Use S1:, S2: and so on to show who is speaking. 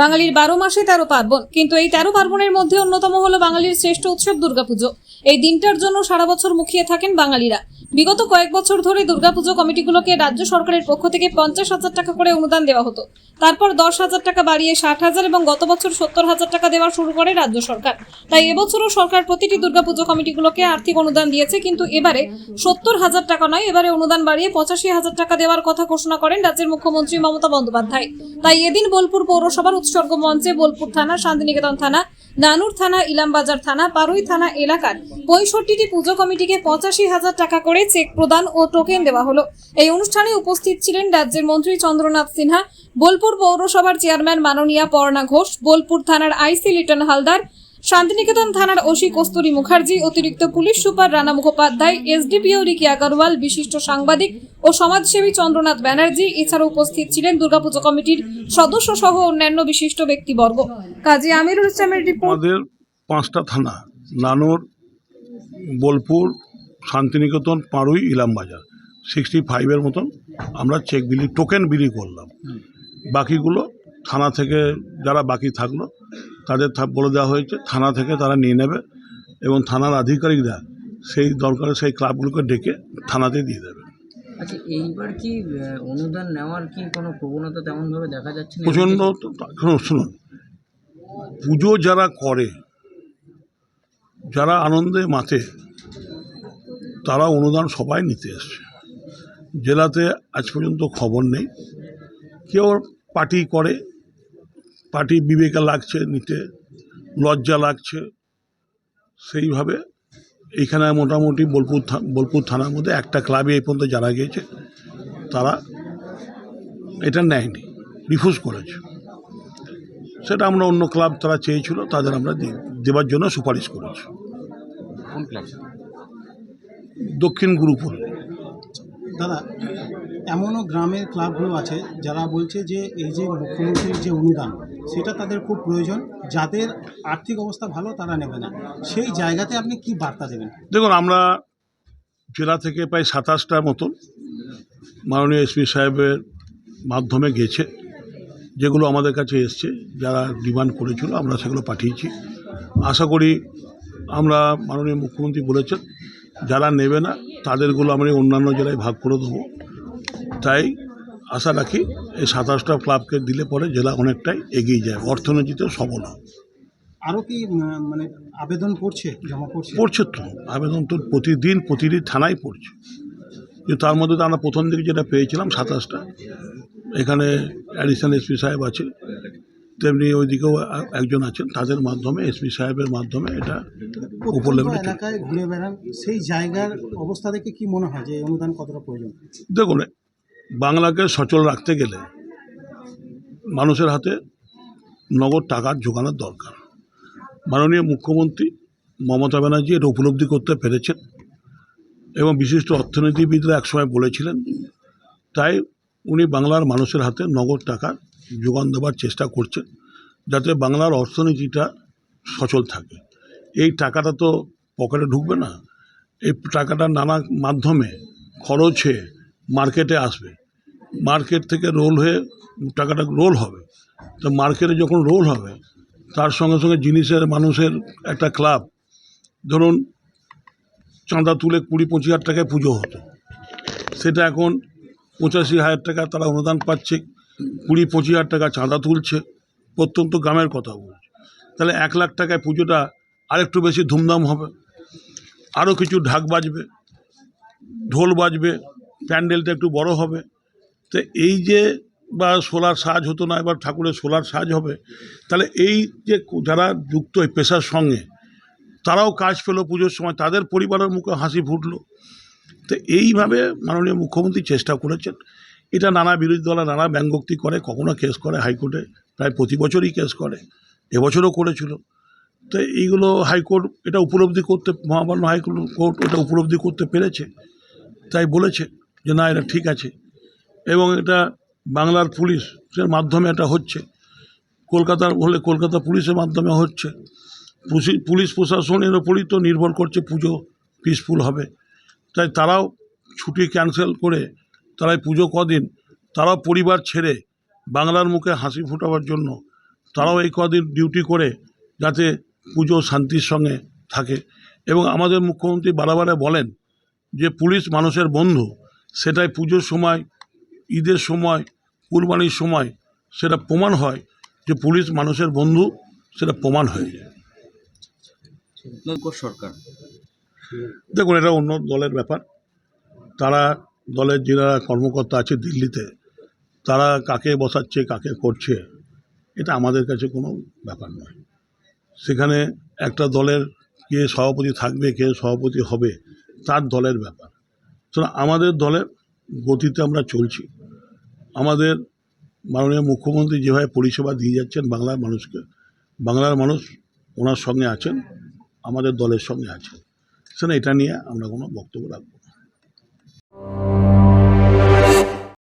S1: বাঙালির বারো মাসে তেরো পার্বণ, কিন্তু এই তেরো পার্বণের মধ্যে অন্যতম হলো বাঙালির শ্রেষ্ঠ উৎসব দুর্গাপুজো। এই দিনটার জন্য সারা বছর মুখিয়ে থাকেন বাঙালিরা। বিগত কয়েক বছর ধরে দুর্গাপুজো কমিটিগুলোকে রাজ্য সরকারের পক্ষ থেকে পঞ্চাশ হাজার টাকা করে অনুদান দেওয়া হতো। তারপর দশ হাজার টাকা বাড়িয়ে ষাট হাজার এবং গত বছর সত্তর হাজার টাকা দেওয়া শুরু করে রাজ্য সরকার। তাই এবছরও সরকার প্রতিটি দুর্গাপুজো কমিটিগুলোকে আর্থিক অনুদান দিয়েছে, কিন্তু এবারে সত্তর হাজার টাকা নয়, এবারে অনুদান বাড়িয়ে পঁচাশি হাজার টাকা দেওয়ার কথা ঘোষণা করেন রাজ্যের মুখ্যমন্ত্রী মমতা বন্দ্যোপাধ্যায়। তাই এদিন বোলপুর পৌরসভার উৎসর্গ মঞ্চে বোলপুর থানা, শান্তিনিকেতন থানা নানুর থানা, ইলামবাজার থানা, পারুই থানা এলাকার পঁয়ষট্টিটি পুজো কমিটিকে পঁচাশি হাজার টাকা করে চেক প্রদান ও টোকেন দেওয়া হলো। এই অনুষ্ঠানে উপস্থিত ছিলেন রাজ্যের মন্ত্রী চন্দ্রনাথ সিনহা, বোলপুর পৌরসভার চেয়ারম্যান মাননীয়া পর্ণা ঘোষ, বোলপুর থানার আইসি লিটন হালদার শান্তিনিকেতন থানার ওসি কস্তুরী মুখার্জি, অতিরিক্ত police super Rana Mukhopadhyay SDPO Ricky Agarwal, বিশিষ্ট সাংবাদিক ও সমাজসেবী চন্দ্রনাথ ব্যানার্জি এছাড়া উপস্থিত ছিলেন দুর্গাপুজো কমিটির সদস্য সহ অন্যান্য বিশিষ্ট ব্যক্তিবর্গ। কাজী আমিরুল ইসলামের রিপোর্ট।
S2: আমাদের পাঁচটা থানা, নানোর, বোলপুর, শান্তিনিকেতন, পাড়ুই, ইলামবাজার। সিক্সটি ফাইভের মতন আমরা চেক বিলি টোকেন বিলি করলাম। বাকিগুলো থানা থেকে যারা বাকি থাকল তাদের বলে দেওয়া হয়েছে থানা থেকে তারা নিয়ে নেবে এবং থানার আধিকারিকরা সেই দরকারে সেই ক্লাবগুলোকে ডেকে থানাতে দিয়ে দেবে।
S3: আচ্ছা এইবার কি অনুদান নেওয়ার কি কোনো প্রবণতা তেমনভাবে দেখা যাচ্ছে
S2: প্রচণ্ড শুনুন, শুনুন। পুজো যারা করে যারা আনন্দে মাতে তারা অনুদান সবাই নিতে এসছে জেলাতে আজ পর্যন্ত খবর নেই। কেউ পার্টি করে পার্টি বিবেকে লাগছে নিতে লজ্জা লাগছে। সেইভাবে এইখানে মোটামুটি বোলপুর থা- বোলপুর থানার মধ্যে একটা ক্লাবে এই পর্যন্ত জানা গিয়েছে তারা এটা নেয়নি রিফিউজ করেছে। সেটা আমরা অন্য ক্লাব তারা চেয়েছিল তাদের আমরা দেবার জন্য সুপারিশ করেছি। দক্ষিণ গুরুপুর।
S4: দাদা এমনও গ্রামের ক্লাবগুলো আছে যারা বলছে যে এই যে মুখ্যমন্ত্রীর যে অনুদান, সেটা তাদের খুব প্রয়োজন। যাদের আর্থিক অবস্থা ভালো, তারা নেবে না। সেই জায়গাতে আপনি কি বার্তা দেবেন?
S2: দেখুন, আমরা জেলা থেকে প্রায় সাতাশটা মতন মাননীয় এসপি সাহেবের মাধ্যমে গেছে, যেগুলো আমাদের কাছে এসছে, যারা ডিমান্ড করেছিল, আমরা সেগুলো পাঠিয়েছি। আশা করি আমরা মাননীয় মুখ্যমন্ত্রী বলেছেন, যারা নেবে না, তাদেরগুলো আমরা অন্যান্য জেলায় ভাগ করে দেবো। তাই আশা রাখি এই সাতাশটা ক্লাবকে দিলে পরে জেলা অনেকটাই এগিয়ে যায় অর্থনীতিতে সবল
S4: আরও কি মানে আবেদন করছে জমা পড়ছে
S2: পড়ছে তো আবেদন তো প্রতিদিন প্রতিটি থানায় পড়ছে। কিন্তু তার মধ্যে তো আমরা প্রথম দিকে যেটা পেয়েছিলাম সাতাশটা এখানে অ্যাডিশনাল এসপি সাহেব আছে তেমনি ওইদিকেও একজন আছেন তাদের মাধ্যমে এসপি সাহেবের মাধ্যমে এটা উপর লেভেলে
S4: এলাকায় ঘুরে বেড়ান সেই জায়গার অবস্থা দেখে কি মনে হয় যে অনুদান কতটা প্রয়োজন?
S2: দেখুন বাংলাকে সচল রাখতে গেলে মানুষের হাতে নগদ টাকার জোগানোর দরকার। মাননীয় মুখ্যমন্ত্রী মমতা ব্যানার্জি এটা উপলব্ধি করতে পেরেছেন এবং বিশিষ্ট অর্থনীতিবিদরা একসময় বলেছিলেন, তাই উনি বাংলার মানুষের হাতে নগদ টাকার যোগান দেওয়ার চেষ্টা করছেন যাতে বাংলার অর্থনীতিটা সচল থাকে। এই টাকাটা তো পকেটে ঢুকবে না। এই টাকাটা নানা মাধ্যমে খরচে মার্কেটে আসবে। মার্কেট থেকে রোল হয়ে টাকাটা রোল হবে। তো মার্কেটে যখন রোল হবে, তার সঙ্গে সঙ্গে জিনিসের, মানুষের একটা ক্লাব। ধরুন, চাঁদা তুলে কুড়ি পঁচিশ হাজার টাকায় পুজো হতো। সেটা এখন পঁচাশি হাজার টাকা তারা অনুদান পাচ্ছে। কুড়ি পঁচিশ হাজার টাকা চাঁদা তুলছে। প্রত্যন্ত গ্রামের কথা বলছে। তাহলে এক লাখ টাকায় পুজোটা আরেকটু বেশি ধুমধাম হবে। আরও কিছু ঢাক বাজবে, ঢোল বাজবে। প্যান্ডেলটা একটু বড় হবে। তো এই যে বা সোলার সাজ হতো না, এবার ঠাকুরের সোলার সাজ হবে, তাহলে এই যে যারা যুক্ত এই পেশার সঙ্গে, তারাও কাজ পেল পুজোর সময়, তাদের পরিবারের মুখে হাসি ফুটলো। তো এইভাবে মাননীয় মুখ্যমন্ত্রী চেষ্টা করেছেন। এটা নানা বিরোধী দল নানা ব্যঙ্গোক্তি করে, কখনো কেস করে হাইকোর্টে, প্রায় প্রতি বছরই কেস করে, এবছরও করেছিল। তো এইগুলো হাইকোর্ট, এটা উপলব্ধি করতে, মহামান্য হাইকোর্ট, কোর্ট এটা উপলব্ধি করতে পেরেছে, তাই বলেছে। যে না, এটা ঠিক আছে। এবং এটা বাংলার পুলিশের মাধ্যমে এটা হচ্ছে। কলকাতার হলে কলকাতা পুলিশের মাধ্যমে হচ্ছে। পুলিশ প্রশাসনের ওপরই তো নির্ভর করছে পুজো পিসফুল হবে। তাই তারাও ছুটি ক্যান্সেল করে তারাই পুজো কদিন, তারাও পরিবার ছেড়ে বাংলার মুখে হাসি ফোটাবার জন্য তারাও এই কদিন ডিউটি করে যাতে পুজো শান্তির সঙ্গে থাকে। এবং আমাদের মুখ্যমন্ত্রী বারবার বলেন যে পুলিশ মানুষের বন্ধু। সেটাই পুজোর সময় ঈদের সময় কুরবানির সময় সেটা প্রমাণ হয় যে পুলিশ মানুষের বন্ধু সেটা প্রমাণ হয়ে যায়।
S3: সরকার।
S2: দেখুন এটা অন্য দলের ব্যাপার। তারা দলের যারা কর্মকর্তা আছে দিল্লিতে তারা কাকে বসাচ্ছে কাকে করছে এটা আমাদের কাছে কোনো ব্যাপার নয়। সেখানে একটা দলের কে সভাপতি থাকবে কে সভাপতি হবে তার দলের ব্যাপার। সুতরাং আমাদের দলের গতিতে আমরা চলছি আমাদের মাননীয় মুখ্যমন্ত্রী যেভাবে পরিষেবা দিয়ে যাচ্ছেন বাংলার মানুষকে, বাংলার মানুষ ওনার সঙ্গে আছেন, আমাদের দলের সঙ্গে আছেন সেটা এটা নিয়ে আমরা কোনো বক্তব্য রাখব।